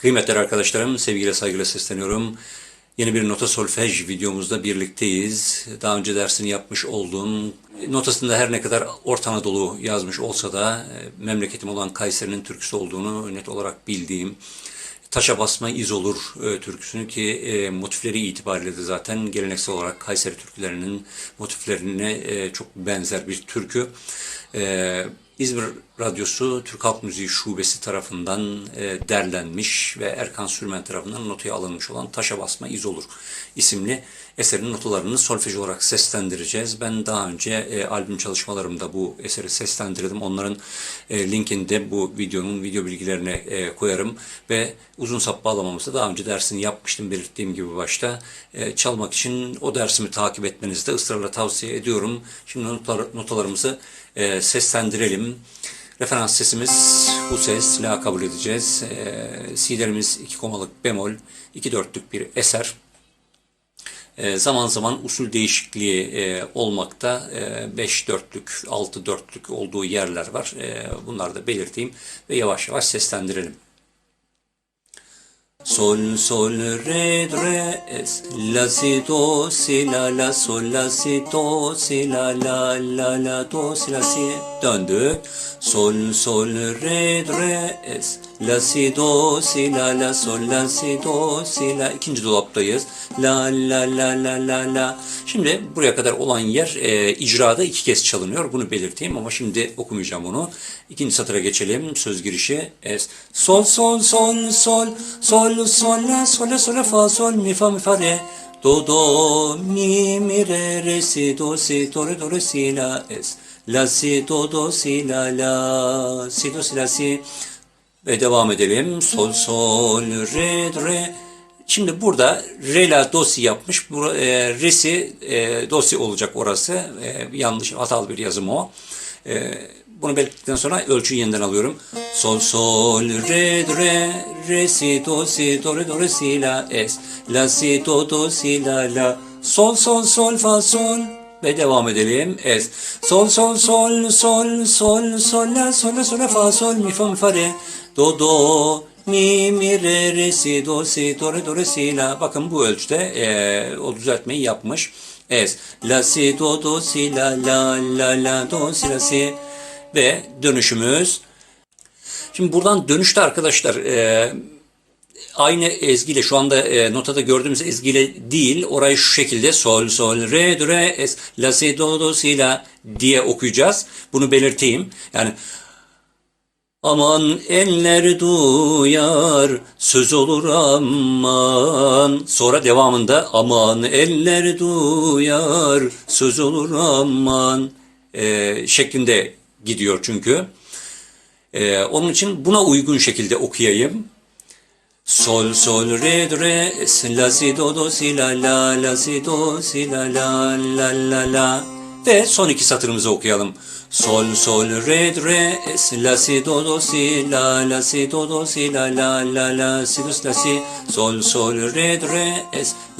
Kıymetli arkadaşlarım, sevgiyle saygıyla sesleniyorum. Yeni bir nota solfej videomuzda birlikteyiz. Daha önce dersini yapmış olduğum, notasında her ne kadar Orta Anadolu yazmış olsa da e, memleketim olan Kayseri'nin türküsü olduğunu net olarak bildiğim Taşa basma iz olur e, türküsünü ki e, motifleri itibariyle de zaten geleneksel olarak Kayseri türkülerinin motiflerine e, çok benzer bir türkü. E, İzmir Radyosu Türk Halk Müziği Şubesi tarafından e, derlenmiş ve Erkan Sürmen tarafından notaya alınmış olan Taşa Basma İz Olur isimli eserin notalarını solfej olarak seslendireceğiz. Ben daha önce e, albüm çalışmalarımda bu eseri seslendirdim. Onların e, linkini de bu videonun video bilgilerine e, koyarım ve uzun sap bağlamamızda daha önce dersini yapmıştım belirttiğim gibi başta. E, çalmak için o dersimi takip etmenizi de ısrarla tavsiye ediyorum. Şimdi notlar, notalarımızı e, seslendirelim. Referans sesimiz bu ses, la kabul edeceğiz. E, Si'lerimiz 2 komalık bemol, 2 dörtlük bir eser. E, zaman zaman usul değişikliği e, olmakta. 5 e, dörtlük, 6 dörtlük olduğu yerler var. E, bunları da belirteyim ve yavaş yavaş seslendirelim. Sol, sol, re, re, es, la, si, do, si, la, la, sol, la, si, do, si, la, la, la, la, do, si, la, si. Döndük. Sol, sol, re, re, es, la, si, do, si, la, la, sol, la, si, do, si, la. İkinci dolaptayız. La, la, la, la, la, la. Şimdi buraya kadar olan yer e, icrada iki kez çalınıyor. Bunu belirteyim ama şimdi okumayacağım onu. İkinci satıra geçelim. Söz girişi. Es, sol, sol, sol, sol, sol, sol, la, sol, la, sol, la, fa, sol, mi, fa, mi, fa, re. Do, do, mi, mi, re, re, si, do, si, do, re, do, re, si, la, es. La, si, do, do, si, la, la, si, do, si, la, si. Ve devam edelim. Sol, sol, re, re. Şimdi burada re la do si yapmış. Bu e, resi e, do si olacak orası. E, yanlış hatalı bir yazım o. E, bunu belirttikten sonra ölçüyü yeniden alıyorum. Sol sol re re re si do si do re do re si la es la si do do si la la sol sol sol fa sol ve devam edelim. Es. Sol sol sol sol sol sol la sol la sol la fa sol mi fa mi fa re do do mi mi re re si do si do re do re si la. Bakın bu ölçüde e, o düzeltmeyi yapmış. Es. La si do do si la la la la do si la si ve dönüşümüz. Şimdi buradan dönüşte arkadaşlar e, aynı ezgiyle şu anda e, notada gördüğümüz ezgiyle değil orayı şu şekilde sol sol re do re es la si do do si la diye okuyacağız. Bunu belirteyim. Yani Aman eller duyar söz olur aman sonra devamında aman eller duyar söz olur aman e, şeklinde gidiyor çünkü. E, onun için buna uygun şekilde okuyayım. Sol sol re re la si do do si la la la si do si la la la la la ve son iki satırımızı okuyalım. Sol sol re re la si do do si la la si do do si la la la la si do la si sol sol re re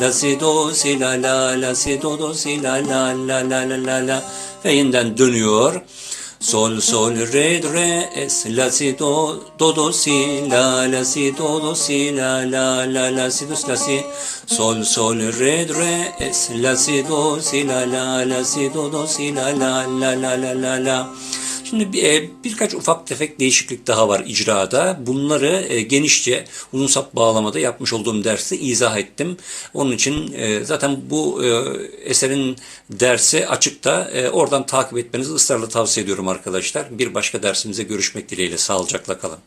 la si do si la la la si do do si la la la la la la la ve yeniden dönüyor. Sol sol re re es la si do do do si la la si do do si la la la la si do la si sol sol re re es la si do si la la la si do do si la la la la la la la Şimdi bir, e, birkaç ufak tefek değişiklik daha var icrada. Bunları e, genişçe uzun bağlamada yapmış olduğum dersi izah ettim. Onun için e, zaten bu eserin dersi açıkta. Oradan takip etmenizi ısrarla tavsiye ediyorum arkadaşlar. Bir başka dersimize görüşmek dileğiyle. Sağlıcakla kalın.